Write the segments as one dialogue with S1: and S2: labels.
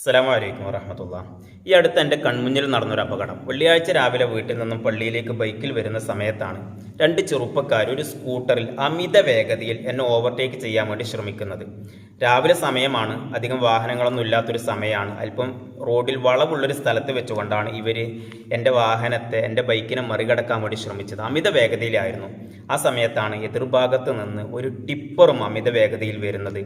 S1: അസ്സലാമു അലൈക്കും വറഹമത്തുള്ള ഈ അടുത്ത് എന്റെ കൺമുന്നിൽ നടന്നൊരു അപകടം. വെള്ളിയാഴ്ച രാവിലെ വീട്ടിൽ നിന്നും പള്ളിയിലേക്ക് ബൈക്കിൽ വരുന്ന സമയത്താണ് രണ്ട് ചെറുപ്പക്കാർ ഒരു സ്കൂട്ടറിൽ അമിത വേഗതയിൽ എന്നെ ഓവർടേക്ക് ചെയ്യാൻ വേണ്ടി ശ്രമിക്കുന്നത്. രാവിലെ സമയമാണ് അധികം വാഹനങ്ങളൊന്നും ഇല്ലാത്തൊരു സമയമാണ്. അല്പം റോഡിൽ വളവുള്ളൊരു സ്ഥലത്ത് വെച്ചുകൊണ്ടാണ് ഇവർ എന്റെ വാഹനത്തെ എന്റെ ബൈക്കിനെ മറികടക്കാൻ വേണ്ടി ശ്രമിച്ചത്. അമിത വേഗതയിലായിരുന്നു. ആ സമയത്താണ് എതിർഭാഗത്ത് നിന്ന് ഒരു ടിപ്പറും അമിത വേഗതയിൽ വരുന്നത്.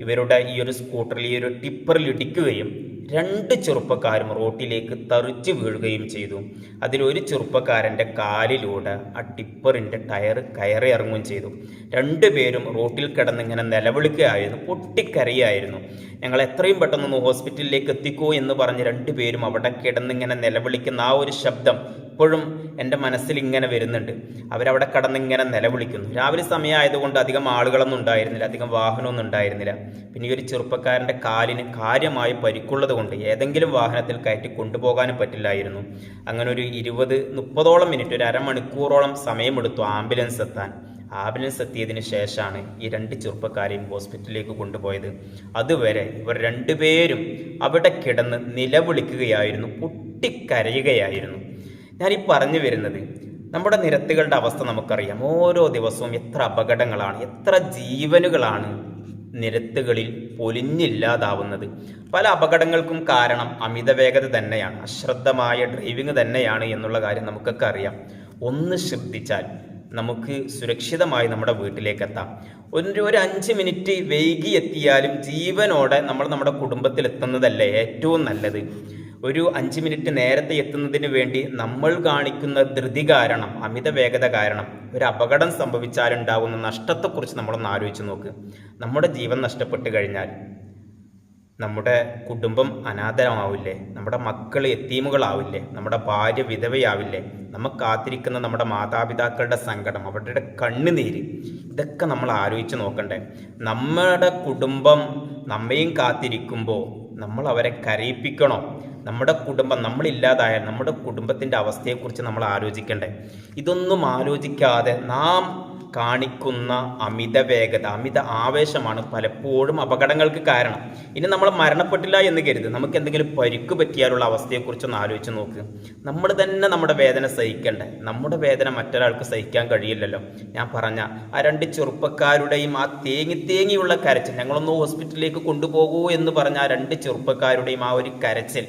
S1: ഇവരുടെ ഈ ഒരു സ്കൂട്ടറിൽ ഈ ഒരു ടിപ്പറിൽ ഇടിക്കുകയും രണ്ട് ചെറുപ്പക്കാരും റോട്ടിലേക്ക് തെറിച്ച് വീഴുകയും ചെയ്തു. അതിലൊരു ചെറുപ്പക്കാരന്റെ കാലിലൂടെ ആ ടിപ്പറിന്റെ ടയർ കയറി ഇറങ്ങുകയും ചെയ്തു. രണ്ടുപേരും റോട്ടിൽ കിടന്ന് ഇങ്ങനെ നിലവിളിക്കുകയായിരുന്നു. പൊട്ടിക്കരയായിരുന്നു ഞങ്ങൾ എത്രയും പെട്ടെന്ന് ഹോസ്പിറ്റലിലേക്ക് എത്തിക്കൂ എന്ന് പറഞ്ഞ് രണ്ടുപേരും അവിടെ കിടന്നിങ്ങനെ നിലവിളിക്കുന്ന ആ ഒരു ശബ്ദം ഇപ്പോഴും എന്റെ മനസ്സിൽ ഇങ്ങനെ വരുന്നുണ്ട്. അവരവിടെ കടന്ന് ഇങ്ങനെ നിലവിളിക്കുന്നു. രാവിലെ സമയമായതുകൊണ്ട് അധികം ആളുകളൊന്നും ഉണ്ടായിരുന്നില്ല. അധികം വാഹനമൊന്നും ഉണ്ടായിരുന്നില്ല. പിന്നെ ഈ ഒരു ചെറുപ്പക്കാരന്റെ കാലിന് കാര്യമായി പരിക്കുള്ളത് കൊണ്ട് ഏതെങ്കിലും വാഹനത്തിൽ കയറ്റി കൊണ്ടുപോകാനും പറ്റില്ലായിരുന്നു. അങ്ങനെ ഒരു ഇരുപത് മുപ്പതോളം മിനിറ്റ് ഒരു അരമണിക്കൂറോളം സമയമെടുത്തു ആംബുലൻസ് എത്താൻ. ആംബുലൻസ് എത്തിയതിന് ശേഷമാണ് ഈ രണ്ട് ചെറുപ്പക്കാരെയും ഹോസ്പിറ്റലിലേക്ക് കൊണ്ടുപോയത്. അതുവരെ ഇവർ രണ്ടുപേരും അവിടെ കിടന്ന് നിലവിളിക്കുകയായിരുന്നു. പൊട്ടിക്കരയുകയായിരുന്നു. ഞാൻ ഈ പറഞ്ഞു വരുന്നത് നമ്മുടെ നിരത്തുകളുടെ അവസ്ഥ നമുക്കറിയാം. ഓരോ ദിവസവും എത്ര അപകടങ്ങളാണ് എത്ര ജീവനുകളാണ് നിരത്തുകളിൽ പൊലിഞ്ഞില്ലാതാവുന്നത്. പല അപകടങ്ങൾക്കും കാരണം അമിത വേഗത തന്നെയാണ് അശ്രദ്ധമായ ഡ്രൈവിംഗ് തന്നെയാണ് എന്നുള്ള കാര്യം നമുക്കൊക്കെ അറിയാം. ഒന്ന് ശ്രദ്ധിച്ചാൽ നമുക്ക് സുരക്ഷിതമായി നമ്മുടെ വീട്ടിലേക്ക് എത്താം ഒരു ഒരു അഞ്ച് മിനിറ്റ് വൈകി എത്തിയാലും ജീവനോടെ നമ്മൾ നമ്മുടെ കുടുംബത്തിൽ എത്തുന്നതല്ലേ ഏറ്റവും നല്ലത്. ഒരു അഞ്ച് മിനിറ്റ് നേരത്തെ എത്തുന്നതിന് വേണ്ടി നമ്മൾ കാണിക്കുന്ന ധൃതി കാരണം അമിത വേഗത കാരണം ഒരു അപകടം സംഭവിച്ചാലുണ്ടാകുന്ന നഷ്ടത്തെക്കുറിച്ച് നമ്മളൊന്ന് ആലോചിച്ച് നോക്ക്. നമ്മുടെ ജീവൻ നഷ്ടപ്പെട്ട് കഴിഞ്ഞാൽ നമ്മുടെ കുടുംബം അനാഥമാവില്ലേ നമ്മുടെ മക്കൾ എത്തീമുകളാവില്ലേ? നമ്മുടെ ഭാര്യ വിധവയാവില്ലേ? നമ്മൾ കാത്തിരിക്കുന്ന നമ്മുടെ മാതാപിതാക്കളുടെ സങ്കടം അവരുടെ കണ്ണുനീര് ഇതൊക്കെ നമ്മൾ ആലോചിച്ച് നോക്കണ്ടേ. നമ്മുടെ കുടുംബം നമ്മയും കാത്തിരിക്കുമ്പോൾ നമ്മൾ അവരെ കരയിപ്പിക്കണോ? നമ്മുടെ കുടുംബം നമ്മളില്ലാതായാൽ നമ്മുടെ കുടുംബത്തിന്റെ അവസ്ഥയെക്കുറിച്ച് നമ്മൾ ആലോചിക്കണ്ടേ? ഇതൊന്നും ആലോചിക്കാതെ നാം കാണിക്കുന്ന അമിത വേഗത അമിത ആവേശമാണ് പലപ്പോഴും അപകടങ്ങൾക്ക് കാരണം. ഇനി നമ്മൾ മരണപ്പെട്ടില്ല എന്ന് കരുത്. നമുക്ക് എന്തെങ്കിലും പരിക്ക് പറ്റിയാലുള്ള അവസ്ഥയെക്കുറിച്ചൊന്ന് ആലോചിച്ച് നോക്ക്. നമ്മൾ തന്നെ നമ്മുടെ വേദന സഹിക്കണ്ടേ? നമ്മുടെ വേദന മറ്റൊരാൾക്ക് സഹിക്കാൻ കഴിയില്ലല്ലോ. ഞാൻ പറഞ്ഞ ആ രണ്ട് ചെറുപ്പക്കാരുടെയും ആ തേങ്ങി തേങ്ങിയുള്ള കരച്ചിൽ ഞങ്ങളൊന്ന് ഹോസ്പിറ്റലിലേക്ക് കൊണ്ടുപോകൂ എന്ന് പറഞ്ഞ ആ രണ്ട് ചെറുപ്പക്കാരുടെയും ആ ഒരു കരച്ചിൽ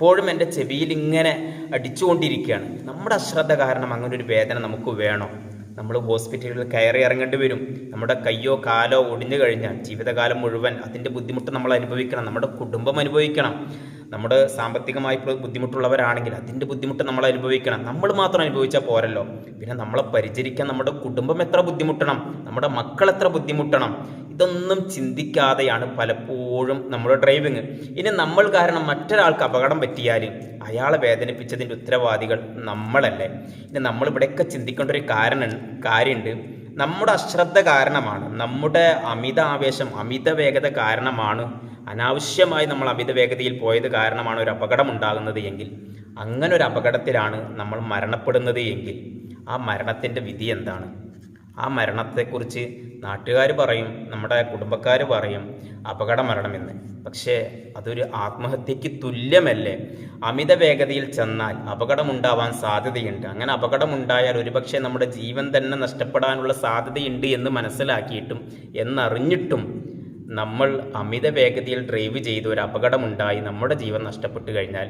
S1: ഇപ്പോഴും എന്റെ ചെവിയിൽ ഇങ്ങനെ അടിച്ചുകൊണ്ടിരിക്കുകയാണ്. നമ്മുടെ അശ്രദ്ധ കാരണം അങ്ങനെ ഒരു വേദന നമുക്ക് വേണോ? നമ്മൾ ഹോസ്പിറ്റലുകളിൽ കയറി ഇറങ്ങേണ്ടി വരും. നമ്മുടെ കയ്യോ കാലോ ഒടിഞ്ഞു കഴിഞ്ഞാൽ ജീവിതകാലം മുഴുവൻ അതിന്റെ ബുദ്ധിമുട്ട് നമ്മൾ അനുഭവിക്കണം. നമ്മുടെ കുടുംബം അനുഭവിക്കണം. നമ്മുടെ സാമ്പത്തികമായി ബുദ്ധിമുട്ടുള്ളവരാണെങ്കിൽ അതിന്റെ ബുദ്ധിമുട്ട് നമ്മൾ അനുഭവിക്കണം. നമ്മൾ മാത്രം അനുഭവിച്ചാൽ പോരല്ലോ. പിന്നെ നമ്മളെ പരിചരിക്കാൻ നമ്മുടെ കുടുംബം എത്ര ബുദ്ധിമുട്ടണം? നമ്മുടെ മക്കൾ എത്ര ബുദ്ധിമുട്ടണം? ഇതൊന്നും ചിന്തിക്കാതെയാണ് പലപ്പോഴും നമ്മുടെ ഡ്രൈവിങ് ഇനി നമ്മൾ കാരണം മറ്റൊരാൾക്ക് അപകടം പറ്റിയാൽ അയാളെ വേദനിപ്പിച്ചതിന്റെ ഉത്തരവാദികൾ നമ്മളല്ലേ. ഇനി നമ്മളിവിടെയൊക്കെ ചിന്തിക്കേണ്ട ഒരു കാരണം കാര്യമുണ്ട്. നമ്മുടെ അശ്രദ്ധ കാരണമാണ് നമ്മുടെ അമിത ആവേശം അമിത വേഗത കാരണമാണ് അനാവശ്യമായി നമ്മൾ അമിത വേഗതയിൽ പോയത് കാരണമാണ് ഒരു അപകടം ഉണ്ടാകുന്നത് എങ്കിൽ അങ്ങനെ ഒരു അപകടത്തിലാണ് നമ്മൾ മരണപ്പെടുന്നത് എങ്കിൽ ആ മരണത്തിന്റെ വിധി എന്താണ്? ആ മരണത്തെക്കുറിച്ച് നാട്ടുകാർ പറയും നമ്മുടെ കുടുംബക്കാർ പറയും അപകട മരണമെന്ന് പക്ഷേ അതൊരു ആത്മഹത്യക്ക് തുല്യമല്ലേ? അമിത വേഗതയിൽ ചെന്നാൽ അപകടമുണ്ടാവാൻ സാധ്യതയുണ്ട്. അങ്ങനെ അപകടമുണ്ടായാൽ ഒരുപക്ഷെ നമ്മുടെ ജീവൻ തന്നെ നഷ്ടപ്പെടാനുള്ള സാധ്യതയുണ്ട് എന്ന് മനസ്സിലാക്കിയിട്ടും എന്നറിഞ്ഞിട്ടും നമ്മൾ അമിത വേഗതയിൽ ഡ്രൈവ് ചെയ്ത് ഒരു അപകടമുണ്ടായി നമ്മുടെ ജീവൻ നഷ്ടപ്പെട്ടു കഴിഞ്ഞാൽ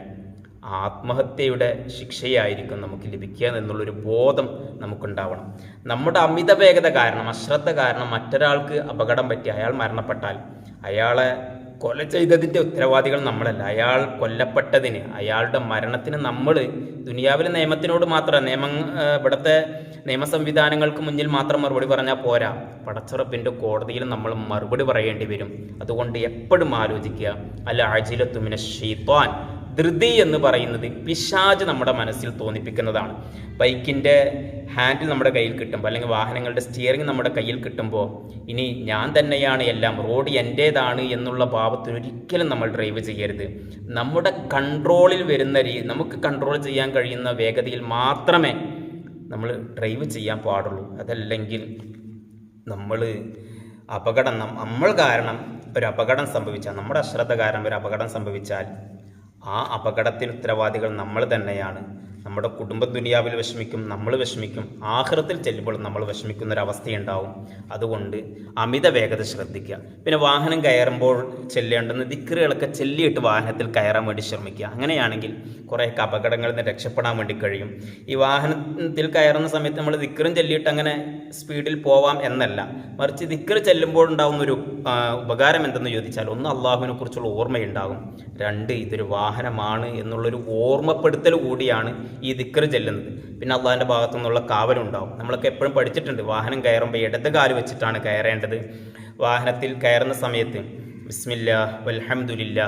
S1: ആത്മഹത്യയുടെ ശിക്ഷയായിരിക്കും നമുക്ക് ലഭിക്കുക എന്നുള്ളൊരു ബോധം നമുക്കുണ്ടാവണം. നമ്മുടെ അമിത വേഗത കാരണം അശ്രദ്ധ കാരണം മറ്റൊരാൾക്ക് അപകടം പറ്റി അയാൾ മരണപ്പെട്ടാൽ അയാളെ കൊല ചെയ്തതിന്റെ ഉത്തരവാദികൾ നമ്മളല്ല. അയാൾ കൊല്ലപ്പെട്ടതിന് അയാളുടെ മരണത്തിന് നമ്മൾ ദുനിയാവിലെ നിയമത്തിനോട് മാത്രം നിയമം ഇവിടുത്തെ നിയമ സംവിധാനങ്ങൾക്ക് മുന്നിൽ മാത്രം മറുപടി പറഞ്ഞാൽ പോരാ. പടച്ചുറപ്പിന്റെ കോടതിയിൽ നമ്മൾ മറുപടി പറയേണ്ടി വരും. അതുകൊണ്ട് എപ്പോഴും ആലോചിക്കുക. അല്ല അജിലത്തുമിനെ ഷീത്വാൻ ധൃതി എന്ന് പറയുന്നത് പിശാജ് നമ്മുടെ മനസ്സിൽ തോന്നിപ്പിക്കുന്നതാണ്. ബൈക്കിന്റെ ഹാൻഡിൽ നമ്മുടെ കയ്യിൽ കിട്ടുമ്പോൾ അല്ലെങ്കിൽ വാഹനങ്ങളുടെ സ്റ്റിയറിംഗ് നമ്മുടെ കയ്യിൽ കിട്ടുമ്പോൾ ഇനി ഞാൻ തന്നെയാണ് എല്ലാം റോഡ് എന്റേതാണ് എന്നുള്ള ഭാവത്തിൽ ഒരിക്കലും നമ്മൾ ഡ്രൈവ് ചെയ്യരുത്. നമ്മുടെ കൺട്രോളിൽ വരുന്ന രീതി നമുക്ക് കൺട്രോൾ ചെയ്യാൻ കഴിയുന്ന വേഗതയിൽ മാത്രമേ നമ്മൾ ഡ്രൈവ് ചെയ്യാൻ പാടുള്ളൂ. അതല്ലെങ്കിൽ നമ്മൾ അപകടം നമ്മൾ കാരണം ഒരു അപകടം സംഭവിച്ചാൽ നമ്മുടെ അശ്രദ്ധ കാരണം ഒരു അപകടം സംഭവിച്ചാൽ ആ അപകടത്തിന് ഉത്തരവാദികൾ നമ്മൾ തന്നെയാണ്. നമ്മുടെ കുടുംബ ദുനിയാവിൽ വിഷമിക്കും നമ്മൾ വിഷമിക്കും. ആഹൃത്തിൽ ചെല്ലുമ്പോൾ നമ്മൾ വിഷമിക്കുന്ന ഒരു അവസ്ഥയുണ്ടാവും അതുകൊണ്ട് അമിത വേഗത ശ്രദ്ധിക്കുക. പിന്നെ വാഹനം കയറുമ്പോൾ ചെല്ലേണ്ടുന്ന ദിക്കറുകളൊക്കെ ചെല്ലിയിട്ട് വാഹനത്തിൽ കയറാൻ വേണ്ടി ശ്രമിക്കുക. അങ്ങനെയാണെങ്കിൽ കുറേയൊക്കെ അപകടങ്ങളിൽ നിന്ന് രക്ഷപ്പെടാൻ വേണ്ടി കഴിയും. ഈ വാഹനത്തിൽ കയറുന്ന സമയത്ത് നമ്മൾ ദിക്കറും ചെല്ലിയിട്ട് അങ്ങനെ സ്പീഡിൽ പോവാം എന്നല്ല. മറിച്ച് ദിക്കർ ചെല്ലുമ്പോൾ ഉണ്ടാകുന്ന ഒരു ഉപകാരം എന്തെന്ന് ചോദിച്ചാൽ ഒന്ന് അള്ളാഹുവിനെ കുറിച്ചുള്ള ഓർമ്മയുണ്ടാകും. രണ്ട് ഇതൊരു വാഹനമാണ് എന്നുള്ളൊരു ഓർമ്മപ്പെടുത്തൽ കൂടിയാണ് ഈ ദിക്കർ ചെല്ലുന്നത്. പിന്നെ അള്ളാഹിന്റെ ഭാഗത്തു നിന്നുള്ള കാവലുണ്ടാവും. നമ്മളൊക്കെ എപ്പോഴും പഠിച്ചിട്ടുണ്ട്. വാഹനം കയറുമ്പോൾ ഇടത് കാൽ വെച്ചിട്ടാണ് കയറേണ്ടത്. വാഹനത്തിൽ കയറുന്ന സമയത്ത് ബിസ്മില്ല വൽഹംദുലില്ല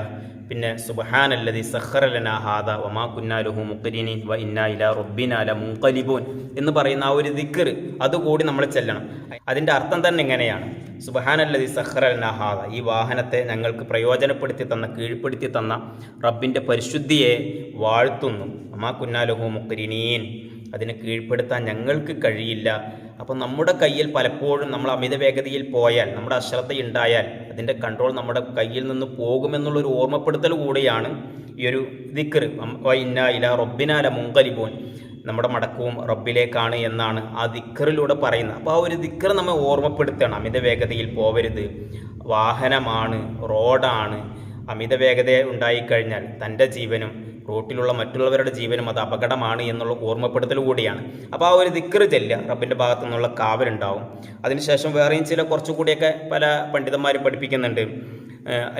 S1: പിന്നെ സുബഹാനല്ലതി സഖറലന ഹാദ വമാ കുന്നാലുഹു മുക്കരിനി വ ഇന്നാ ഇലാ റബ്ബിനാല മുൻകലിബൂൻ എന്ന് പറയുന്ന ആ ഒരു ദിക്കർ അതുകൂടി നമ്മൾ ചെല്ലണം. അതിന്റെ അർത്ഥം തന്നെ ഇങ്ങനെയാണ്. സുബഹാനല്ലതി സഖറലന ഹാദ. ഈ വാഹനത്തെ ഞങ്ങൾക്ക് പ്രയോജനപ്പെടുത്തി തന്ന കീഴ്പ്പെടുത്തി തന്ന റബ്ബിന്റെ പരിശുദ്ധിയെ വാഴ്ത്തുന്നു. വമാ കുന്നാലുഹു മുഖരിനീൻ. അതിനെ കീഴ്പ്പെടുത്താൻ ഞങ്ങൾക്ക് കഴിയില്ല. അപ്പം നമ്മുടെ കയ്യിൽ പലപ്പോഴും നമ്മൾ അമിത വേഗതയിൽ പോയാൽ നമ്മുടെ അശ്രദ്ധയുണ്ടായാൽ അതിന്റെ കൺട്രോൾ നമ്മുടെ കയ്യിൽ നിന്ന് പോകുമെന്നുള്ളൊരു ഓർമ്മപ്പെടുത്തൽ കൂടിയാണ് ഈ ഒരു ദിക്കർ ഇന്ന ഇല റബ്ബിനാല മുങ്കലിബോൻ നമ്മുടെ മടക്കവും റബ്ബിലേക്കാണ് എന്നാണ് ആ ദിക്കറിലൂടെ പറയുന്നത്. അപ്പോൾ ആ ഒരു ദിക്കർ നമ്മെ ഓർമ്മപ്പെടുത്തണം. അമിത വേഗതയിൽ പോവരുത്. വാഹനമാണ് റോഡാണ്. അമിത വേഗത ഉണ്ടായിക്കഴിഞ്ഞാൽ തന്റെ ജീവനും റോട്ടിലുള്ള മറ്റുള്ളവരുടെ ജീവനും അത് അപകടമാണ് എന്നുള്ള ഓർമ്മപ്പെടുത്തൽ കൂടിയാണ്. അപ്പോൾ ആ ഒരു ദിക്കറ് ചെല്ലുക റബ്ബിന്റെ ഭാഗത്തു നിന്നുള്ള കാവലുണ്ടാവും. അതിനുശേഷം വേറെയും ചില കുറച്ചുകൂടിയൊക്കെ പല പണ്ഡിതന്മാരും പഠിപ്പിക്കുന്നുണ്ട്.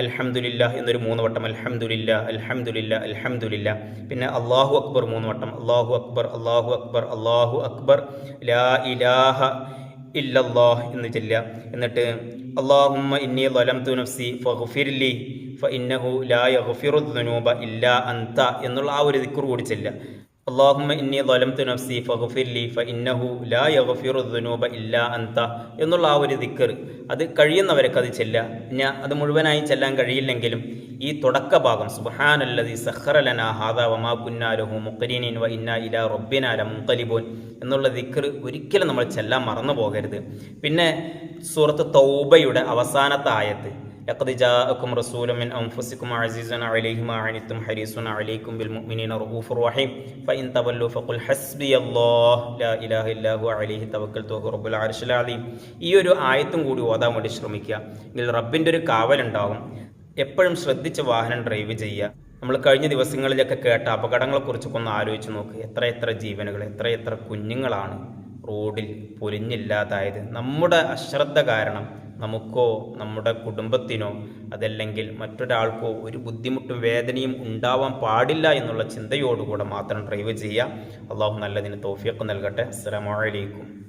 S1: അൽഹംദുലില്ല എന്നൊരു മൂന്ന് വട്ടം അൽഹംദുലില്ല അൽഹംദുലില്ല അൽഹംദുലില്ല പിന്നെ അള്ളാഹു അക്ബർ മൂന്ന് വട്ടം. അള്ളാഹു അക്ബർ അള്ളാഹു അക്ബർ അള്ളാഹു അക്ബർ ലാ ഇലാഹ ഇല്ലല്ലാഹ് എന്ന് ചെല്ലുക എന്നിട്ട് അള്ളാഹുമ്മ ഇന്നി ലലംതു നഫ്സി ഫഗ്ഫിർലി ഫഇന്നഹു ലാ യഗ്ഫിറു ഇല്ല അന്ത എന്നുള്ള ആ ഒരു ദിക്ർ കൂടി ചെല്ലുക. അള്ളാഹുമ്മ ഇന്നി ലലംതു നഫ്സി ഫഗ്ഫിർലി ഫഇന്നഹു ലാ യഗ്ഫിറു ഇല്ല അന്ത എന്നുള്ള ആ ഒരു ദിക്ർ. അത് കഴിയുന്നവരൊക്കെ അത് ചെല്ലുക. ഞാൻ അത് മുഴുവനായി ചെല്ലാൻ കഴിയില്ലെങ്കിലും ഈ തുടക്ക ഭാഗം സുബ്ഹാനല്ലദി സഖറലന ഹാദ വമാ കുന്നാ ലഹു മുഖരിനീൻ വ ഇന്നാ ഇലാ റബ്ബിനാ ലമുൻഖലിബൂൻ എന്നുള്ള ദിക്ർ ഒരിക്കലും നമ്മൾ ചെല്ലാൻ മറന്നു പോകരുത് പിന്നെ സൂറത്ത് തൗബയുടെ അവസാനത്തെ ആയത്ത് لقد جاءكم رسول من أنفسكم عزيز عليه ما عنتم حريص عليكم بالمؤمنين رؤوف رحيم فإن تولوا فقل حسبي الله لا إله إلا هو عليه توكلت وهو رب العرش العظيم ഈ ഒരു ആയത്തും കൂടി ഓതാൻ വേണ്ടി ശ്രമിക്കുക ഇതിൽ റബ്ബിൻ്റെ ഒരു കാവലുണ്ടാവും എപ്പോഴും ശ്രദ്ധിച്ച് വാഹനം ഡ്രൈവ് ചെയ്യുക. നമ്മൾ കഴിഞ്ഞ ദിവസങ്ങളിലൊക്കെ കേട്ട അപകടങ്ങളെക്കുറിച്ചൊക്കെ ഒന്ന് ആലോചിച്ച് നോക്കുക എത്ര എത്ര ജീവനുകൾ എത്ര എത്ര കുഞ്ഞുങ്ങളാണ് റോഡിൽ പൊലിഞ്ഞില്ലാതായത്. നമ്മുടെ അശ്രദ്ധ കാരണം നമുക്കോ നമ്മുടെ കുടുംബത്തിനോ അതല്ലെങ്കിൽ മറ്റൊരാൾക്കോ ഒരു ബുദ്ധിമുട്ടും വേദനയും ഉണ്ടാവാൻ പാടില്ല എന്നുള്ള ചിന്തയോടുകൂടെ മാത്രം ഡ്രൈവ് ചെയ്യുക. അള്ളാഹു നല്ലതിന് തോഫിയൊക്കെ നൽകട്ടെ. അസ്സലാമു അലൈക്കും.